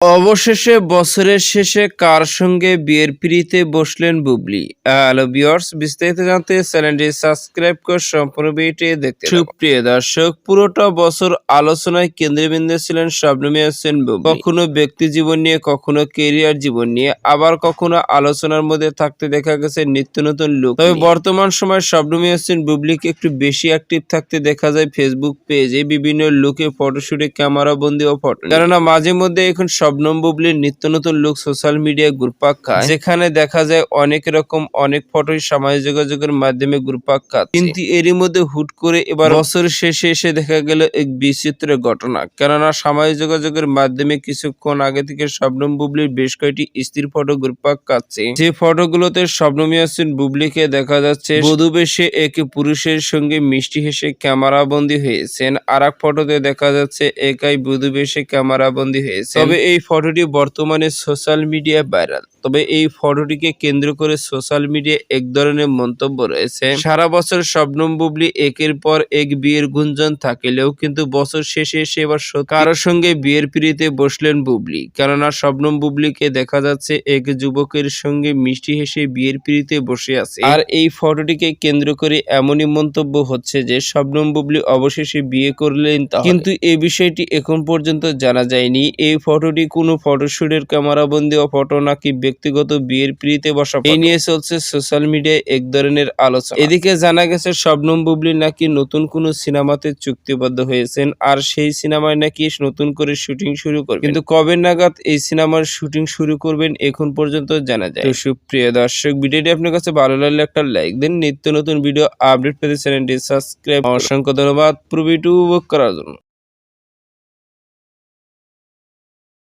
অবশেষে বছরের শেষে কার সঙ্গে বিয়ের পিড়িতে বসলেন বুবলি? হ্যালো ভিউয়ার্স বিস্তারিত জানতে চ্যানেলটি সাবস্ক্রাইব করে সম্পূর্ণ ভিডিওটি দেখতে। সুপ্রিয় দর্শক পুরোটা বছর আলোচনায় কেন্দ্রবিন্দু ছিলেন শবনমী হোসেন বুবলি। কখনো ব্যক্তি জীবন নিয়ে কখনো কেরিয়ার জীবন নিয়ে আবার কখনো আলোচনার মধ্যে থাকতে দেখা গেছে নিত্য নতুন লোক তবে বর্তমান সময় শবনমী হোসেন বুবলিকে একটু বেশি অ্যাক্টিভ থাকতে দেখা যায় ফেসবুক পেজে বিভিন্ন লুকে ফটোশুটে ক্যামেরা বন্দি ও ফটো কেননা মাঝে মধ্যে এখন শবনম বুবলির নিত্য নতুন লুক সোশ্যাল মিডিয়ায় ঘুরপাক খায় যেখানে দেখা যায় অনেক রকম, অনেক ফটোই সামাজিক যোগাযোগের মাধ্যমে ঘুরপাক খাচ্ছে কিন্তু এরই মধ্যে হুট করে এবার বছর শেষে এসে দেখা গেল এক বিচিত্র ঘটনা। কেননা সামাজিক যোগাযোগের মাধ্যমে কিছুক্ষণ আগে থেকে শবনম বুবলির বেশ কয়েকটি স্ত্রীর ফটো ঘুরপাক খাচ্ছে যে ফটোগুলোতে শবনম ইয়াসিন বুবলিকে দেখা যাচ্ছে, বধূ বেশে এক পুরুষের সঙ্গে মিষ্টি হেসে ক্যামেরা বন্দী হয়েছেন। আর এক ফটোতে দেখা যাচ্ছে, একাই বধূ বেশে ক্যামেরা বন্দী হয়েছে তবে এই ফটোটি বর্তমানে সোশ্যাল মিডিয়ায় ভাইরাল। তবে এই ফটোটিকে কেন্দ্র করে সোশ্যাল মিডিয়ায় এক ধরনের মন্তব্য রয়েছে। সারা বছর শবনম বুবলি একের পর এক বিয়ের গুঞ্জন থাকলেও কিন্তু বছর শেষে সত্যি কারোর সঙ্গে বিয়ের পিড়িতে বসলেন বুবলি। কেননা শবনম বুবলিকে দেখা যাচ্ছে এক যুবকের সঙ্গে মিষ্টি হেসে বিয়ের পিড়িতে বসে আছে। আর এই ফটোটিকে কেন্দ্র করে এমনই মন্তব্য হচ্ছে যে শবনম বুবলি অবশেষে বিয়ে করলেন কিন্তু এই বিষয়টি এখন পর্যন্ত জানা যায়নি। এই ফটোটি কোনো ফটোশুটের ক্যামেরাবন্দি ও ফটো নাকি ব্যক্তিগত বিয়ের পিড়িতে বসা এই নিয়ে চলছে সোশ্যাল মিডিয়ায় এক ধরনের আলোচনা। এদিকে জানা গেছে, শবনম বুবলি নাকি নতুন কোনো সিনেমাতে চুক্তিবদ্ধ হয়েছেন আর সেই সিনেমায় নাকি নতুন করে শুটিং শুরু করবে কিন্তু কবে নাগাদ এই সিনেমার শুটিং শুরু করবেন এখন পর্যন্ত জানা যায়। তো সুপ্রিয় দর্শক, ভিডিওটি আপনার কাছে ভালো লাগলে একটা লাইক দিন। নিত্য নতুন ভিডিও আপডেট পেতে চ্যানেলটি সাবস্ক্রাইব। অসংখ্য ধন্যবাদ। পুরো ভিডিও উপভোগ করার জন্য।